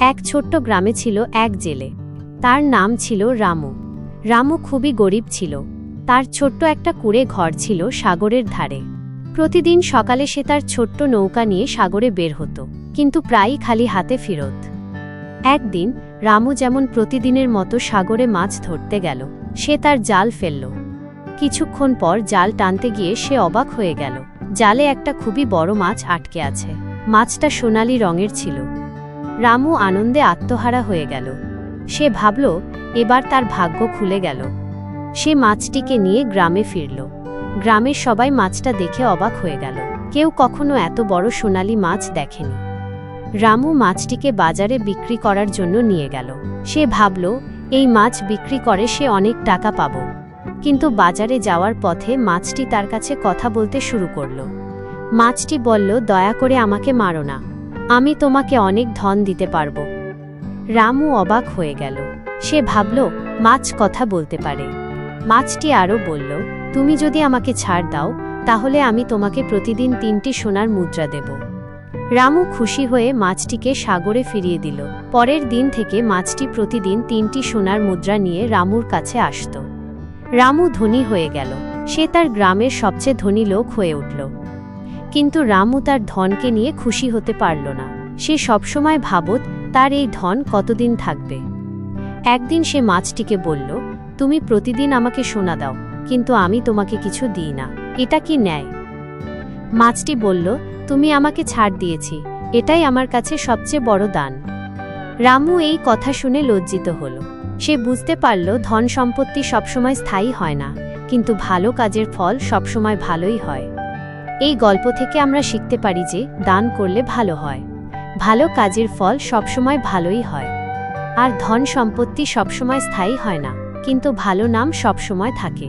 এক ছোট্ট গ্রামে ছিল এক জেলে। তার নাম ছিল রামু। রামু খুবই গরিব ছিল। তার ছোট্ট একটা কুড়ে ঘর ছিল সাগরের ধারে। প্রতিদিন সকালে সে তার ছোট্ট নৌকা নিয়ে সাগরে বের হতো, কিন্তু প্রায়ই খালি হাতে ফিরত। একদিন, রামু যেমন প্রতিদিনের মতো সাগরে মাছ ধরতে গেল, সে তার জাল ফেলল। কিছুক্ষণ পর জাল টানতে গিয়ে সে অবাক হয়ে গেল। জালে একটা খুবই বড় মাছ আটকে আছে। মাছটা সোনালি রঙের ছিল। রামু আনন্দে আত্মহারা হয়ে গেল। সে ভাবল, এবার তার ভাগ্য খুলে গেল। সে মাছটিকে নিয়ে গ্রামে ফিরল। গ্রামের সবাই মাছটা দেখে অবাক হয়ে গেল। কেউ কখনো এত বড় সোনালি মাছ দেখেনি। রামু মাছটিকে বাজারে বিক্রি করার জন্য নিয়ে গেল। সে ভাবল, এই মাছ বিক্রি করে সে অনেক টাকা পাব। কিন্তু বাজারে যাওয়ার পথে মাছটি তার কাছে কথা বলতে শুরু করল। মাছটি বলল, দয়া করে আমাকে মারো না। আমি তোমাকে অনেক ধন দিতে পারব। রামু অবাক হয়ে গেল। সে ভাবল, মাছ কথা বলতে পারে। মাছটি আরও বলল, তুমি যদি আমাকে ছাড় দাও, তাহলে আমি তোমাকে প্রতিদিন তিনটি সোনার মুদ্রা দেব। রামু খুশি হয়ে মাছটিকে সাগরে ফিরিয়ে দিল। পরের দিন থেকে মাছটি প্রতিদিন তিনটি সোনার মুদ্রা নিয়ে রামুর কাছে আসত। রামু ধনী হয়ে গেল। সে তার গ্রামের সবচেয়ে ধনী লোক হয়ে উঠল। কিন্তু রামু তার ধনকে নিয়ে খুশি হতে পারল না। সে সবসময় ভাবত, তার এই ধন কতদিন থাকবে? একদিন সে মাছটিকে বলল, তুমি প্রতিদিন আমাকে সোনা দাও, কিন্তু আমি তোমাকে কিছু দিই না। এটা কি ন্যায়? মাছটি বলল, তুমি আমাকে ছাড় দিয়েছি, এটাই আমার কাছে সবচেয়ে বড় দান। রামু এই কথা শুনে লজ্জিত হল। সে বুঝতে পারল ধন সম্পত্তি সবসময় স্থায়ী হয় না, কিন্তু ভালো কাজের ফল সবসময় ভালোই হয়। এই গল্প থেকে আমরা শিখতে পারি যে দান করলে ভালো হয়। ভালো কাজের ফল সবসময় ভালোই হয়। আর ধন সম্পত্তি সবসময় স্থায়ী হয় না, কিন্তু ভালো নাম সবসময় থাকে।